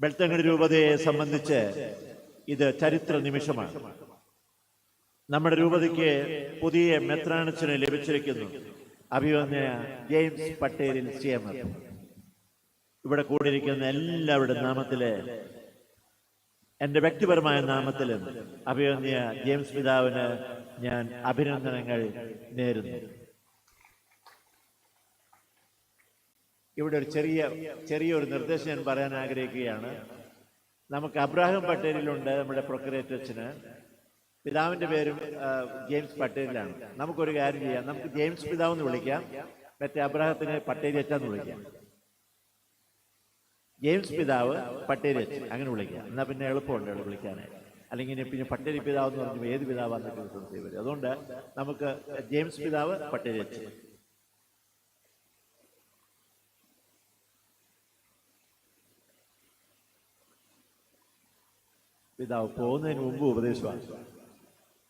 ബെൽത്തങ്ങട് രൂപതയെ സംബന്ധിച്ച് ഇത് ചരിത്ര നിമിഷമാണ്. നമ്മുടെ രൂപതയ്ക്ക് പുതിയ മെത്രാനച്ചനെ ലഭിച്ചിരിക്കുന്നു. അഭിവന്യ ജെയിംസ് പട്ടേലിൽ സിയമർ ഇവിടെ കൂടിയിരിക്കുന്ന എല്ലാവരുടെ നാമത്തിൽ എന്റെ വ്യക്തിപരമായ നാമത്തിലും അഭിവന്യ ജെയിംസ് പിതാവിന് ഞാൻ അഭിനന്ദനങ്ങൾ നേരുന്നു. ഇവിടെ ഒരു ചെറിയ ചെറിയൊരു നിർദ്ദേശം ഞാൻ പറയാൻ ആഗ്രഹിക്കുകയാണ്. നമുക്ക് അബ്രാഹിം പട്ടേലിലുണ്ട് നമ്മുടെ പ്രൊക്കറേറ്റ് പിതാവിന്റെ പേരും ജെയിംസ് പട്ടേലിലാണ്. നമുക്കൊരു കാര്യം ചെയ്യാം. നമുക്ക് ജെയിംസ് പിതാവ് എന്ന് വിളിക്കാം. മറ്റേ അബ്രാഹത്തിനെ പട്ടേലി അച്ഛന്ന് വിളിക്കാം. ജെയിംസ് പിതാവ് പട്ടേലി അച്ഛൻ. അങ്ങനെ വിളിക്കാം. എന്നാൽ പിന്നെ എളുപ്പമുണ്ട് അവിടെ വിളിക്കാനായി അല്ലെങ്കിൽ പിന്നെ പട്ടേലി പിതാവ് എന്ന് പറഞ്ഞാൽ ഏത് പിതാവാന്നൊക്കെ സംശയം അതുകൊണ്ട് നമുക്ക് ജെയിംസ് പിതാവ് പട്ടേലി പിതാവ് പോകുന്നതിന് മുമ്പ് ഉപദേശമാണ്.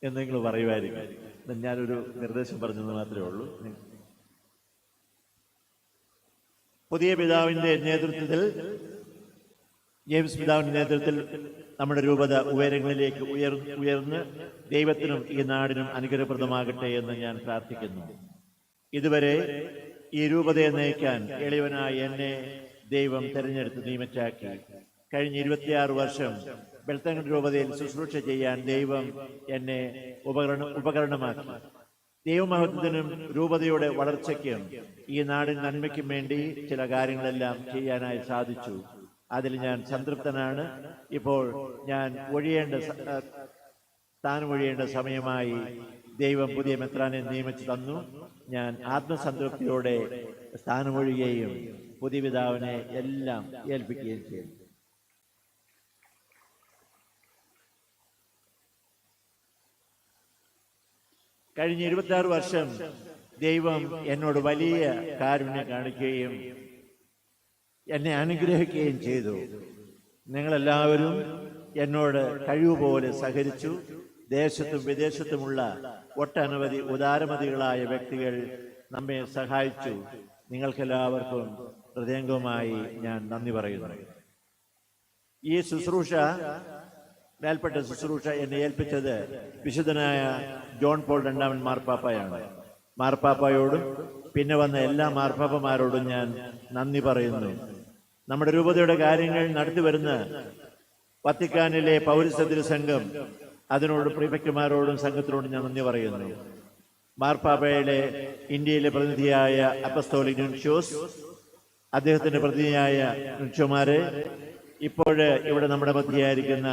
എന്തെങ്കിലും പറയുമായിരിക്കും. ഞാനൊരു നിർദ്ദേശം പറഞ്ഞെന്ന് മാത്രമേ ഉള്ളൂ. പുതിയ പിതാവിന്റെ നേതൃത്വത്തിൽ ജെയിംസ് പിതാവിന്റെ നേതൃത്വത്തിൽ നമ്മുടെ രൂപത ഉയരങ്ങളിലേക്ക് ഉയർ ഉയർന്ന് ദൈവത്തിനും ഈ നാടിനും അനുഗ്രഹപ്രദമാകട്ടെ എന്ന് ഞാൻ പ്രാർത്ഥിക്കുന്നു. ഇതുവരെ ഈ രൂപതയെ നയിക്കാൻ എളിവനായ എന്നെ ദൈവം തിരഞ്ഞെടുത്ത് നിയമിച്ചാക്കി. കഴിഞ്ഞ ഇരുപത്തിയാറ് വർഷം ബെൽത്തങ്ങൽ രൂപതയിൽ ശുശ്രൂഷ ചെയ്യാൻ ദൈവം എന്നെ ഉപകരണ ഉപകരണമാക്കി. ദൈവമഹത്വത്തിനും രൂപതയുടെ വളർച്ചയ്ക്കും ഈ നാടിന് നന്മയ്ക്കും വേണ്ടി ചില കാര്യങ്ങളെല്ലാം ചെയ്യാനായി സാധിച്ചു. അതിൽ ഞാൻ സംതൃപ്തനാണ്. ഇപ്പോൾ ഞാൻ ഒഴിയേണ്ട താൻ ഒഴിയേണ്ട സമയമായി ദൈവം പുതിയ മെത്രാനെ നിയമിച്ചു തന്നു. ഞാൻ ആത്മസംതൃപ്തിയോടെ സ്ഥാനമൊഴിയുകയും പുതിയ പിതാവിനെ എല്ലാം ഏൽപ്പിക്കുകയും ചെയ്തു. കഴിഞ്ഞ ഇരുപത്തി ആറ് വർഷം ദൈവം എന്നോട് വലിയ കാരുണ്യം കാണിക്കുകയും എന്നെ അനുഗ്രഹിക്കുകയും ചെയ്തു. നിങ്ങളെല്ലാവരും എന്നോട് കഴിവ് പോലെ സഹരിച്ചു ദേശത്തും വിദേശത്തുമുള്ള ഒട്ടനവധി ഉദാരമതികളായ വ്യക്തികൾ നമ്മെ സഹായിച്ചു. നിങ്ങൾക്കെല്ലാവർക്കും ഹൃദയംഗമായി ഞാൻ നന്ദി പറയുന്നു. ഈ ശുശ്രൂഷ മേൽപ്പെട്ട ശുശ്രൂഷ എന്നെ ഏൽപ്പിച്ചത് വിശുദ്ധനായ ജോൺ പോൾ രണ്ടാമൻ മാർപ്പാപ്പയാണ്. മാർപ്പാപ്പയോടും പിന്നെ വന്ന എല്ലാ മാർപ്പാപ്പമാരോടും ഞാൻ നന്ദി പറയുന്നു. നമ്മുടെ രൂപതയുടെ കാര്യങ്ങൾ നടത്തി വരുന്ന വത്തിക്കാനിലെ പൗരസ്ത്യ സംഘം അതിനോട് പ്രീഫക്റ്റുമാരോടും സംഘത്തിനോടും ഞാൻ നന്ദി പറയുന്നു. മാർപ്പാപ്പയുടെ ഇന്ത്യയിലെ പ്രതിനിധിയായ അപ്പസ്തോലിക് നുൻഷ്യോസ് അദ്ദേഹത്തിന്റെ പ്രതിനിധിയായ നുൻഷോമാര് ഇപ്പോഴ് ഇവിടെ നമ്മുടെ മധ്യയായിരിക്കുന്ന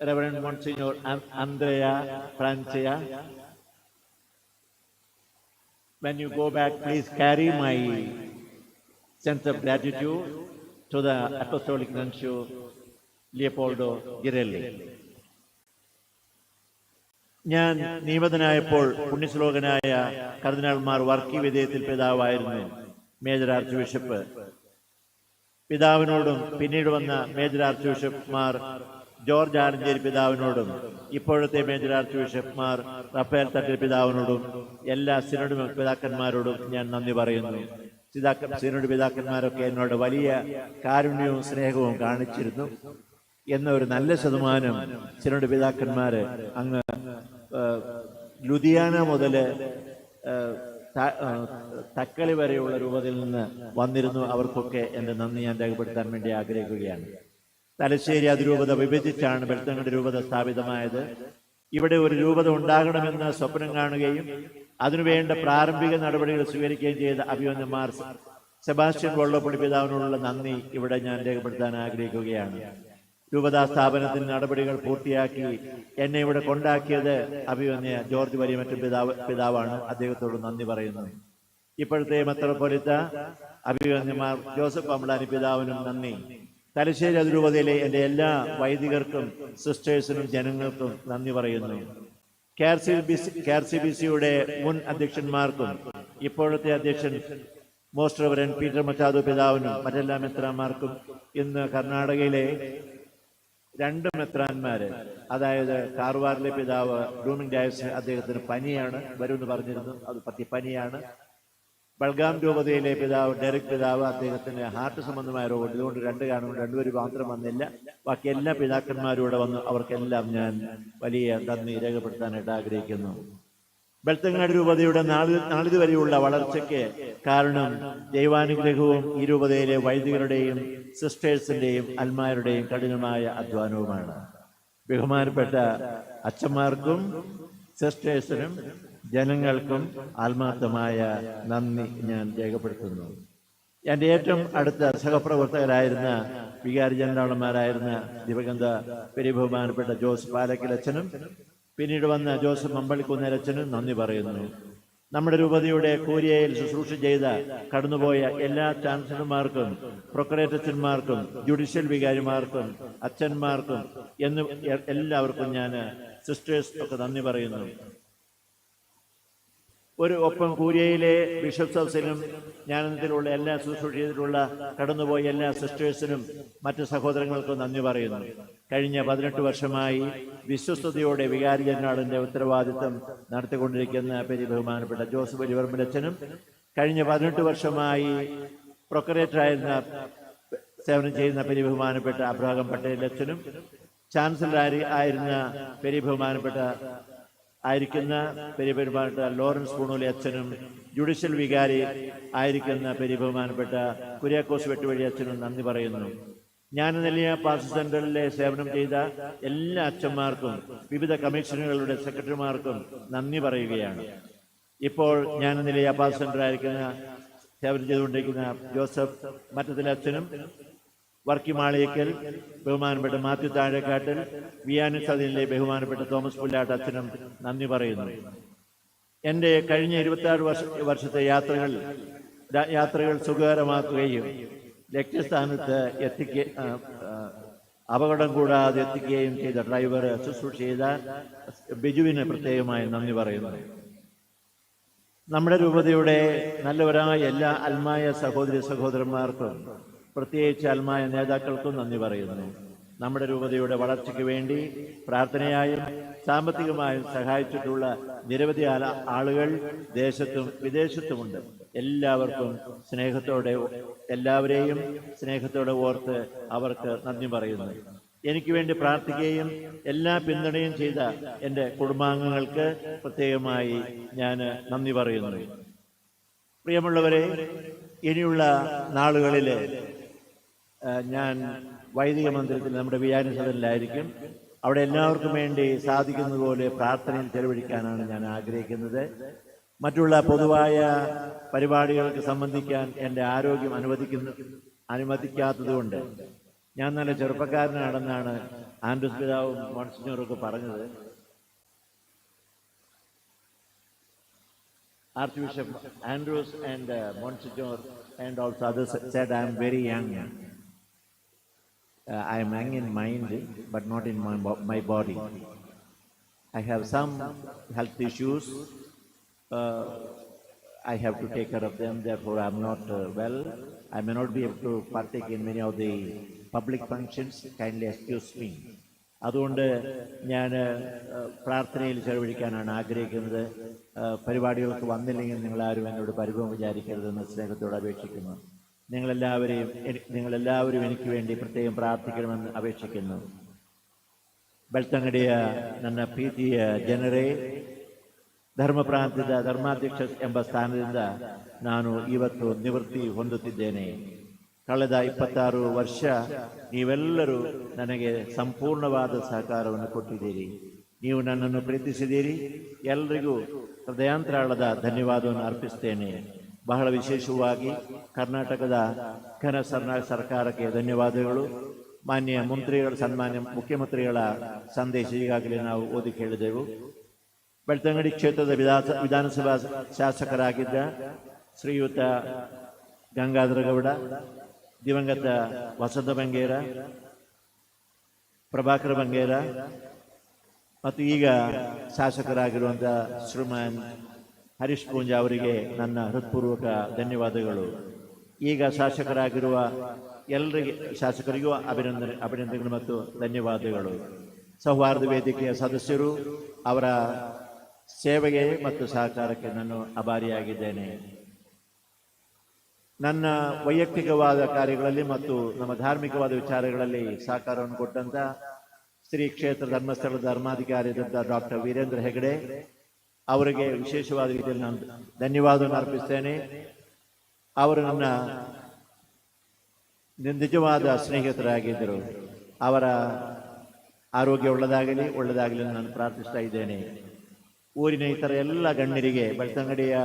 reverend Monsignor Andrea Francia. when you go back please carry my sense of gratitude to the apostolic nuncio Leopoldo Girelli ഞാൻ നിയമതനായപ്പോൾ പുണ്യശ്ലോകനായ കർദിനാൾമാർ വർക്കി വിധേയത്തിൽ പിതാവായിരുന്നു മേജർ ആർച്ച് ബിഷപ്പ് പിതാവിനോടും പിന്നീട് വന്ന മേജർ ആർച്ച് ബിഷപ്പ്മാർ ജോർജ് ആലഞ്ചേരി പിതാവിനോടും ഇപ്പോഴത്തെ മേജർ ആർച്ച് ബിഷപ്പ്മാർ റഫേൽ തട്ടിൽ പിതാവിനോടും എല്ലാ സിനോഡ് പിതാക്കന്മാരോടും ഞാൻ നന്ദി പറയുന്നു. സിതാക്ക സിനോഡ് പിതാക്കന്മാരൊക്കെ എന്നോട് വലിയ കാരുണ്യവും സ്നേഹവും കാണിച്ചിരുന്നു. എന്ന ഒരു നല്ല ശതമാനം സിനോഡ് പിതാക്കന്മാര് അങ്ങ് ലുധിയാന മുതൽ തക്കളി വരെയുള്ള രൂപത്തിൽ നിന്ന് വന്നിരുന്നു. അവർക്കൊക്കെ എന്റെ നന്ദി ഞാൻ രേഖപ്പെടുത്താൻ വേണ്ടി ആഗ്രഹിക്കുകയാണ്. തലശ്ശേരി അതിരൂപത വിഭജിച്ചാണ് ബെൽത്തങ്ങളുടെ രൂപത സ്ഥാപിതമായത്. ഇവിടെ ഒരു രൂപത ഉണ്ടാകണമെന്ന് സ്വപ്നം കാണുകയും അതിനുവേണ്ട പ്രാരംഭിക നടപടികൾ സ്വീകരിക്കുകയും ചെയ്ത അഭിമന്യന്മാർ സെബാസ്റ്റ്യൻ വള്ളപ്പള്ളി പിതാവിനോടുള്ള നന്ദി ഇവിടെ ഞാൻ രേഖപ്പെടുത്താൻ ആഗ്രഹിക്കുകയാണ്. രൂപതാ സ്ഥാപനത്തിന് നടപടികൾ പൂർത്തിയാക്കി എന്നെ ഇവിടെ കൊണ്ടാക്കിയത് അഭിമന്യ ജോർജ് വലിയമറ്റ പിതാവ് പിതാവാണ്. അദ്ദേഹത്തോട് നന്ദി പറയുന്നത് ഇപ്പോഴത്തെ മെത്രോപൊലിത്ത അഭിമന്യമാർ ജോസഫ് അമ്പളാനി പിതാവിനും നന്ദി. തലശ്ശേരി അതിരൂപതയിലെ എന്റെ എല്ലാ വൈദികർക്കും സിസ്റ്റേഴ്സിനും ജനങ്ങൾക്കും നന്ദി പറയുന്നു. K R C B C K R C B സിയുടെ മുൻ അധ്യക്ഷന്മാർക്കും ഇപ്പോഴത്തെ അധ്യക്ഷൻ മോസ്റ്റ് റവറൻ പീറ്റർ മച്ചാദു പിതാവിനും മറ്റെല്ലാ മെത്രാന്മാർക്കും ഇന്ന് കർണാടകയിലെ രണ്ട് മെത്രാന്മാർ അതായത് കാർവാറിലെ പിതാവ് ഡൂമിംഗ് ഡയസ് അദ്ദേഹത്തിന് പനിയാണ് വരുമെന്ന് പറഞ്ഞിരുന്നു അത് പറ്റി പനിയാണ് ബൽഗാം രൂപതയിലെ പിതാവ് ഡെറിക് പിതാവ് അദ്ദേഹത്തിന്റെ ഹാർട്ട് സംബന്ധമായ രോഗം ഇതുകൊണ്ട് രണ്ട് കാണും രണ്ടുപേരും മാത്രം വന്നില്ല. ബാക്കി എല്ലാ പിതാക്കന്മാരും ഇവിടെ വന്നു അവർക്കെല്ലാം ഞാൻ വലിയ നന്ദി രേഖപ്പെടുത്താനായിട്ട് ആഗ്രഹിക്കുന്നു. ബെൽത്തങ്ങാട് രൂപതയുടെ നാളി നാളിതുവരെയുള്ള വളർച്ചയ്ക്ക് കാരണം ദൈവാനുഗ്രഹവും ഈ രൂപതയിലെ വൈദികരുടെയും സിസ്റ്റേഴ്സിന്റെയും അൽമാരുടെയും കഠിനമായ അധ്വാനവുമാണ്. ബഹുമാനപ്പെട്ട അച്ഛന്മാർക്കും സിസ്റ്റേഴ്സിനും ജനങ്ങൾക്കും ആത്മാർത്ഥമായ നന്ദി ഞാൻ രേഖപ്പെടുത്തുന്നു. എന്റെ ഏറ്റവും അടുത്ത സഹപ്രവർത്തകരായിരുന്ന വികാരി ജനറാളന്മാരായിരുന്ന ദിവഗന്ധ പെரிய ബഹുമാനപ്പെട്ട ജോസ് പാലക്കിലച്ഛനും പിന്നീട് വന്ന ജോസഫ് മമ്പളിക്കുന്നരച്ഛനും നന്ദി പറയുന്നു. നമ്മുടെ രൂപതയുടെ കോരിയയിൽ ശുശ്രൂഷ ചെയ്ത കടന്നുപോയ എല്ലാ ചാൻസലർമാർക്കും പ്രൊക്കറേറ്റച്ചന്മാർക്കും ജുഡീഷ്യൽ വികാരിമാർക്കും അച്ഛന്മാർക്കും എന്ന് എല്ലാവർക്കും ഞാൻ സിസ്റ്റേഴ്സ് ഒക്കെ നന്ദി പറയുന്നു. ഒരു ഒപ്പം കൂരിയയിലെ ബിഷപ്പ് ഹൗസിനും ജ്ഞാനത്തിലുള്ള എല്ലാ ശുശ്രൂഷ ചെയ്തിട്ടുള്ള കടന്നുപോയ എല്ലാ സിസ്റ്റേഴ്സിനും മറ്റ് സഹോദരങ്ങൾക്കും നന്ദി പറയുന്നു. കഴിഞ്ഞ പതിനെട്ട് വർഷമായി വിശ്വസ്തയോടെ വികാരി ജനറാളിന്റെ ഉത്തരവാദിത്വം നടത്തിക്കൊണ്ടിരിക്കുന്ന പെരി ബഹുമാനപ്പെട്ട ജോസഫ് അലിവർമ്മലച്ചനും കഴിഞ്ഞ പതിനെട്ട് വർഷമായി പ്രൊക്കറേറ്ററായിരുന്ന സേവനം ചെയ്യുന്ന പെരി ബഹുമാനപ്പെട്ട അബ്രാഹം പട്ടേലച്ചനും ചാൻസലർ ആയിരുന്ന പെരി ബഹുമാനപ്പെട്ട ആയിരിക്കുന്ന പെരുമാനപ്പെട്ട ലോറൻസ് പൂണൂലി അച്ഛനും ജുഡീഷ്യൽ വികാരി ആയിരിക്കുന്ന ബഹുമാനപ്പെട്ട കുര്യാക്കോസ് വെട്ടുവഴി അച്ഛനും നന്ദി പറയുന്നു. ഞാൻ നൽകിയ പാസ് സെന്ററിലെ സേവനം ചെയ്ത എല്ലാ അച്ഛന്മാർക്കും വിവിധ കമ്മീഷനുകളുടെ സെക്രട്ടറിമാർക്കും നന്ദി പറയുകയാണ്. ഇപ്പോൾ ഞാൻ ജ്ഞാനനിലയ പാസ് സെന്റർ ആയിരിക്കുന്ന സേവനം ചെയ്തുകൊണ്ടിരിക്കുന്ന ജോസഫ് മറ്റത്തിലെ അച്ഛനും വർക്കി മാളിയക്കൽ ബഹുമാനപ്പെട്ട മാത്യു താഴെക്കാട്ടിൽ വിയാനി സദനിലെ ബഹുമാനപ്പെട്ട തോമസ് പുല്ലാട്ട് അച്ഛനും നന്ദി പറയുന്നു. എന്റെ കഴിഞ്ഞ ഇരുപത്തി വർഷ വർഷത്തെ യാത്രകൾ യാത്രകൾ സുഖകരമാക്കുകയും ലക്ഷ്യസ്ഥാനത്ത് എത്തിക്ക അപകടം കൂടാതെ എത്തിക്കുകയും ചെയ്ത ഡ്രൈവർ ശുശ്രൂഷ ചെയ്ത ബിജുവിന് പ്രത്യേകമായി നന്ദി പറയുന്നു. നമ്മുടെ രൂപതയുടെ നല്ലവരായ എല്ലാ അൽമായ സഹോദരി സഹോദരന്മാർക്കും പ്രത്യേകിച്ച് അൽമായ നേതാക്കൾക്കും നന്ദി പറയുന്നു. നമ്മുടെ രൂപതയുടെ വളർച്ചയ്ക്ക് വേണ്ടി പ്രാർത്ഥനയായും സാമ്പത്തികമായും സഹായിച്ചിട്ടുള്ള നിരവധി ആളുകൾ ദേശത്തും വിദേശത്തുമുണ്ട്. എല്ലാവർക്കും സ്നേഹത്തോടെ എല്ലാവരെയും സ്നേഹത്തോടെ ഓർത്ത് അവർക്ക് നന്ദി പറയുന്നു. എനിക്ക് വേണ്ടി പ്രാർത്ഥിക്കുകയും എല്ലാ പിന്തുണയും ചെയ്ത എന്റെ കുടുംബാംഗങ്ങൾക്ക് പ്രത്യേകമായി ഞാൻ നന്ദി പറയുന്നു. പ്രിയമുള്ളവരെ ഇനിയുള്ള നാളുകളിൽ ഞാൻ വൈദിക മന്ദിരത്തിൽ നമ്മുടെ വിയാനി സദനിലായിരിക്കും. അവിടെ എല്ലാവർക്കും വേണ്ടി സാധിക്കുന്നതുപോലെ പ്രാർത്ഥനയിൽ ചെലവഴിക്കാനാണ് ഞാൻ ആഗ്രഹിക്കുന്നത്. മറ്റുള്ള പൊതുവായ പരിപാടികൾക്ക് സംബന്ധിക്കാൻ എന്റെ ആരോഗ്യം അനുവദിക്കുന്ന അനുവദിക്കാത്തതുകൊണ്ട്. ഞാൻ നല്ല ചെറുപ്പക്കാരനാണെന്നാണ് ആൻഡ്രസ് പിതാവും മോൺസിനോറൊക്കെ പറഞ്ഞത്. Archbishop Andrews and uh, and and also others I I very very young. Uh, I am young in mind, but not in my, bo- my body. I have some health issues. Uh, I have to take care of them, therefore I am not uh, well. I may not be able to partake in many of the public functions. Kindly excuse me. അതുകൊണ്ട് ഞാൻ പ്രാർത്ഥനയിൽ ചെലവഴിക്കാനാണ് ആഗ്രഹിക്കുന്നത് ആ, പരിപാടികൾക്ക് വന്നില്ലെങ്കിൽ നിങ്ങളാരും എന്നോട് പരിഭവം വിചാരിക്കരുതെന്ന് സ്നേഹത്തോട് അപേക്ഷിക്കുന്നു നിങ്ങളെല്ലാവരെയും നിങ്ങളെല്ലാവരും എനിക്ക് വേണ്ടി പ്രത്യേകം പ്രാർത്ഥിക്കണമെന്ന് അപേക്ഷിക്കുന്നു. ಬೆಳ್ತಂಗಡಿಯ ನನ್ನ ಪ್ರೀತಿಯ ಜನರೇ ಧರ್ಮಪ್ರಾಂತ್ಯದ ಧರ್ಮಾಧ್ಯಕ್ಷ ಎಂಬ ಸ್ಥಾನದಿಂದ ನಾನು ಇವತ್ತು ನಿವೃತ್ತಿ ಹೊಂದುತ್ತಿದ್ದೇನೆ. ಕಳೆದ ಇಪ್ಪತ್ತಾರು ವರ್ಷ ನೀವೆಲ್ಲರೂ ನನಗೆ ಸಂಪೂರ್ಣವಾದ ಸಹಕಾರವನ್ನು ಕೊಟ್ಟಿದ್ದೀರಿ. ನೀವು ನನ್ನನ್ನು ಪ್ರೀತಿಸಿದ್ದೀರಿ. ಎಲ್ರಿಗೂ ಹೃದಯಾಂತರಾಳದ ಧನ್ಯವಾದವನ್ನು ಅರ್ಪಿಸ್ತೇನೆ. ಬಹಳ ವಿಶೇಷವಾಗಿ ಕರ್ನಾಟಕದ ಘನ ಸರ್ನ- ಸರ್ಕಾರಕ್ಕೆ ಧನ್ಯವಾದಗಳು. ಮಾನ್ಯ ಮಂತ್ರಿಗಳ ಸನ್ಮಾನ್ಯ ಮುಖ್ಯಮಂತ್ರಿಗಳ ಸಂದೇಶ ಈಗಾಗಲೇ ನಾವು ಓದಿ ಕೇಳಿದೆವು. ಬೆಳ್ತಂಗಡಿ ಕ್ಷೇತ್ರದ ವಿಧಾನ ವಿಧಾನಸಭಾ ಶಾಸಕರಾಗಿದ್ದ ಶ್ರೀಯುತ ಗಂಗಾಧರ ಗೌಡ, ದಿವಂಗತ ವಸಂತ ಬಂಗೇರ, ಪ್ರಭಾಕರ ಬಂಗೇರ ಮತ್ತು ಈಗ ಶಾಸಕರಾಗಿರುವಂಥ ಶ್ರೀಮಾನ್ ಹರೀಶ್ ಪೂಂಜಾ ಅವರಿಗೆ ನನ್ನ ಹೃತ್ಪೂರ್ವಕ ಧನ್ಯವಾದಗಳು. ಈಗ ಶಾಸಕರಾಗಿರುವ ಎಲ್ಲರಿಗೆ ಶಾಸಕರಿಗೂ ಅಭಿನಂದನೆ ಅಭಿನಂದನೆಗಳು ಮತ್ತು ಧನ್ಯವಾದಗಳು. ಸೌಹಾರ್ದ ವೇದಿಕೆಯ ಸದಸ್ಯರು ಅವರ ಸೇವೆಗೆ ಮತ್ತು ಸಹಕಾರಕ್ಕೆ ನಾನು ಅಭಾರಿಯಾಗಿದ್ದೇನೆ. ನನ್ನ ವೈಯಕ್ತಿಕವಾದ ಕಾರ್ಯಗಳಲ್ಲಿ ಮತ್ತು ನಮ್ಮ ಧಾರ್ಮಿಕವಾದ ವಿಚಾರಗಳಲ್ಲಿ ಸಹಕಾರವನ್ನು ಕೊಟ್ಟಂತ ಶ್ರೀ ಕ್ಷೇತ್ರ ಧರ್ಮಸ್ಥಳ ಧರ್ಮಾಧಿಕಾರಿಯಾದಂಥ ಡಾಕ್ಟರ್ ವೀರೇಂದ್ರ ಹೆಗಡೆ ಅವರಿಗೆ ವಿಶೇಷವಾದ ರೀತಿಯಲ್ಲಿ ನಾನು ಧನ್ಯವಾದವನ್ನು ಅರ್ಪಿಸ್ತೇನೆ. ಅವರು ನನ್ನ ನಿಜವಾದ ಸ್ನೇಹಿತರಾಗಿದ್ದರು. ಅವರ ಆರೋಗ್ಯ ಒಳ್ಳೆದಾಗಲಿ ಒಳ್ಳೆದಾಗಲಿ ನಾನು ಪ್ರಾರ್ಥಿಸ್ತಾ ಇದ್ದೇನೆ. ಊರಿನ ಇತರ ಎಲ್ಲ ಗಣ್ಯರಿಗೆ ಬೆಳ್ತಂಗಡಿಯ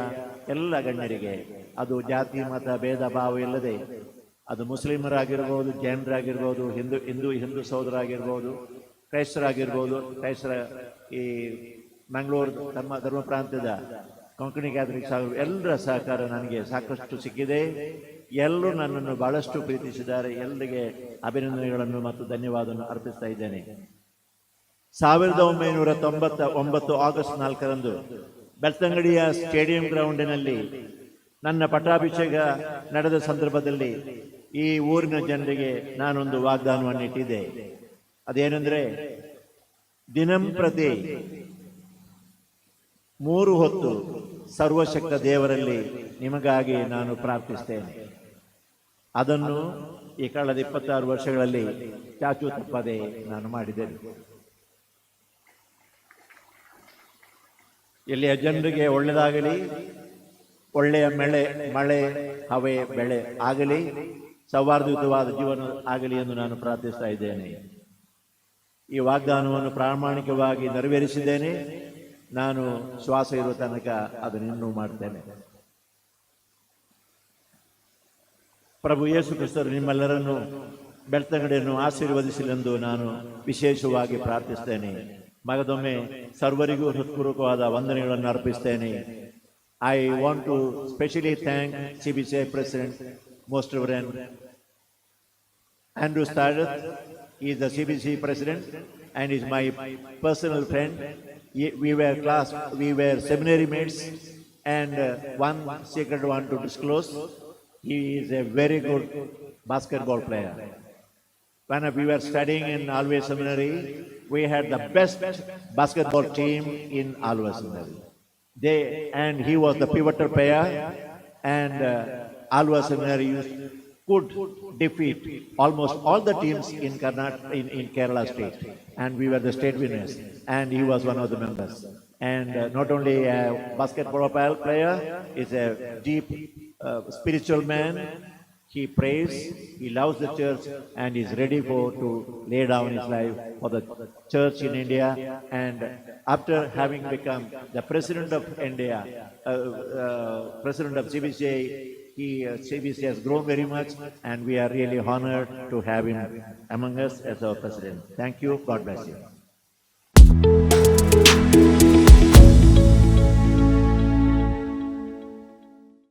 ಎಲ್ಲ ಗಣ್ಯರಿಗೆ, ಅದು ಜಾತಿ, ಮತ, ಭೇದ, ಭಾವ ಇಲ್ಲದೆ, ಅದು ಮುಸ್ಲಿಮರಾಗಿರ್ಬೋದು, ಜೈನರಾಗಿರ್ಬೋದು, ಹಿಂದೂ ಹಿಂದೂ ಹಿಂದೂ ಸಹೋದರಾಗಿರ್ಬೋದು ಕ್ರೈಸ್ತರಾಗಿರ್ಬೋದು, ಕ್ರೈಸ್ತರ ಈ ಮಂಗಳೂರು ಧರ್ಮ ಧರ್ಮ ಪ್ರಾಂತ್ಯದ ಕೊಂಕಣಿ ಕ್ಯಾಥಲಿಕ್ ಸಾಗರ ಎಲ್ಲರ ಸಹಕಾರ ನನಗೆ ಸಾಕಷ್ಟು ಸಿಕ್ಕಿದೆ. ಎಲ್ಲರೂ ನನ್ನನ್ನು ಬಹಳಷ್ಟು ಪ್ರೀತಿಸಿದ್ದಾರೆ. ಎಲ್ಲರಿಗೆ ಅಭಿನಂದನೆಗಳನ್ನು ಮತ್ತು ಧನ್ಯವಾದವನ್ನು ಅರ್ಪಿಸ್ತಾ ಇದ್ದೇನೆ. ಸಾವಿರದ ಒಂಬೈನೂರ ತೊಂಬತ್ತ ಒಂಬತ್ತು ಆಗಸ್ಟ್ ನಾಲ್ಕರಂದು ಬೆಳ್ತಂಗಡಿಯ ಸ್ಟೇಡಿಯಂ ಗ್ರೌಂಡಿನಲ್ಲಿ ನನ್ನ ಪಟ್ಟಾಭಿಷೇಕ ನಡೆದ ಸಂದರ್ಭದಲ್ಲಿ ಈ ಊರಿನ ಜನರಿಗೆ ನಾನೊಂದು ವಾಗ್ದಾನವನ್ನು ಇಟ್ಟಿದ್ದೆ ಅದೇನೆಂದರೆ ದಿನಂಪ್ರತಿ ಮೂರು ಹೊತ್ತು ಸರ್ವಶಕ್ತ ದೇವರಲ್ಲಿ ನಿಮಗಾಗಿ ನಾನು ಪ್ರಾರ್ಥಿಸ್ತೇನೆ. ಅದನ್ನು ಈ ಕಳೆದ ಇಪ್ಪತ್ತಾರು ವರ್ಷಗಳಲ್ಲಿ ಚಾಚು ತಪ್ಪದೆ ನಾನು ಮಾಡಿದ್ದೇನೆ. ಇಲ್ಲಿಯ ಜನರಿಗೆ ಒಳ್ಳೆಯದಾಗಲಿ, ಒಳ್ಳೆಯ ಮಳೆ ಮಳೆ, ಹವೆ, ಬೆಳೆ ಆಗಲಿ, ಸೌಹಾರ್ದಯುತವಾದ ಜೀವನ ಆಗಲಿ ಎಂದು ನಾನು ಪ್ರಾರ್ಥಿಸ್ತಾ ಇದ್ದೇನೆ. ಈ ವಾಗ್ದಾನವನ್ನು ಪ್ರಾಮಾಣಿಕವಾಗಿ ನೆರವೇರಿಸಿದ್ದೇನೆ. ನಾನು ಶ್ವಾಸ ಇರುವ ತನಕ ಅದನ್ನು ಮಾಡ್ತೇನೆ. ಪ್ರಭು ಯೇಸು ಕ್ರಿಸ್ತರು ನಿಮ್ಮೆಲ್ಲರನ್ನು ಬೆಳ್ತಂಗಡಿಯನ್ನು ಆಶೀರ್ವದಿಸಲೆಂದು ನಾನು ವಿಶೇಷವಾಗಿ ಪ್ರಾರ್ಥಿಸ್ತೇನೆ. ಮಗದೊಮ್ಮೆ ಸರ್ವರಿಗೂ ಹೃತ್ಪೂರ್ವಕವಾದ ವಂದನೆಗಳನ್ನು ಅರ್ಪಿಸ್ತೇನೆ. I want to specially thank C B C president most reverend ಸ್ಟಾರ್ಡ್ is the C B C president and is my personal friend We were class, we were seminary mates and uh, one secret one to disclose. He is a very good basketball player. When we were studying in Alway Seminary, we had the best basketball team in Alway Seminary. They, and he was the pivotal player and uh, Alway Seminary used, could defeat almost all the teams in Karnataka, in, in Kerala state. And we were the state winners and he was one of the members. And uh, not only a basketball player, is a deep uh, spiritual man, he prays, he loves the church, and is ready for to lay down his life for the church in India. And after having become the president of India, uh, uh, president of CBCI, he uh, CBC has grown very much, and we are really honored to have him among us as our president. Thank you. God bless you.